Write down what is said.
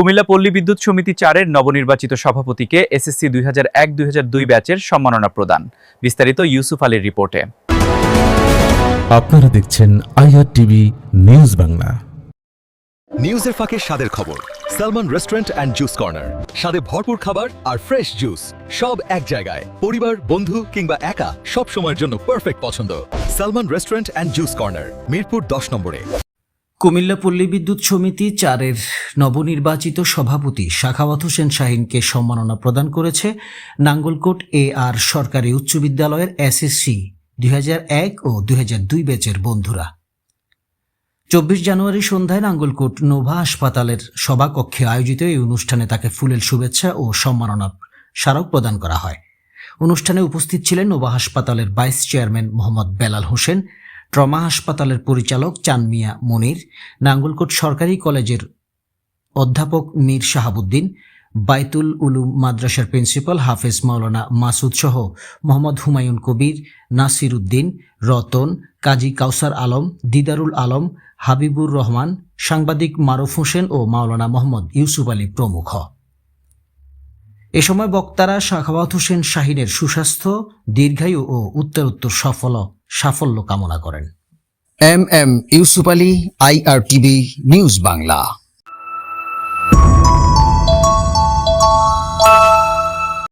কুমিল্লা পল্লী বিদ্যুৎ সমিতি চারের নবনির্বাচিত সভাপতিকে এসএসসি দুই হাজার এক দুই হাজার দুই ব্যাচের সম্মাননা প্রদান। বিস্তারিত ইউসুফ আলীর রিপোর্টে। আপনারা দেখছেন আইআর টিভি নিউজ বাংলা। নিউজের ফাঁকে স্বাদের খবর Salman restaurant and juice corner. স্বাদে ভরপুর খাবার আর ফ্রেশ জুস সব এক জায়গায়। পরিবার বন্ধু কিংবা একা সব সময়ের জন্য পারফেক্ট পছন্দ। Salman restaurant and juice corner Mirpur দশ নম্বরে। কুমিল্লা পল্লী বিদ্যুৎ সমিতি চারের নবনির্বাচিত সভাপতি শাখাওয়াত হোসেন শাহিনকে সম্মাননা প্রদান করেছে নাঙ্গলকোট এ আর সরকারি উচ্চ বিদ্যালয়ের এসএসসি দুই হাজার এক ও দুই ব্যাচের বন্ধুরা। চব্বিশ জানুয়ারি সন্ধ্যায় নাঙ্গলকোট নোভা হাসপাতালের সভাকক্ষে আয়োজিত এই অনুষ্ঠানে তাকে ফুলেল শুভেচ্ছা ও সম্মাননা স্মারক প্রদান করা হয়। অনুষ্ঠানে উপস্থিত ছিলেন নোভা হাসপাতালের vice chairman Mohammad Belal Hossain trauma হাসপাতালের পরিচালক চানমিয়া মনির, নাঙ্গলকোট সরকারি কলেজের অধ্যাপক মীর শাহাবুদ্দিন, বাইতুল উলুম মাদ্রাসার প্রিন্সিপাল হাফেজ মাওলানা মাসুদ সহ মোহাম্মদ হুমায়ুন কবির, নাসির উদ্দিন, রতন, কাজী কাউসার আলম, দিদারুল আলম, হাবিবুর রহমান, সাংবাদিক মারুফ হোসেন ও মাওলানা মোহাম্মদ ইউসুফ আলী প্রমুখ। এ সময় বক্তারা শাখাওয়াত হোসেন শাহিনের সুস্বাস্থ্য, দীর্ঘায়ু ও উত্তরোত্তর সফল সাফল্য কামনা করেন। M M Yusuf Ali IRTV news Bangla.